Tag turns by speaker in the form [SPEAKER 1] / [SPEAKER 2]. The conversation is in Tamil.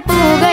[SPEAKER 1] பூக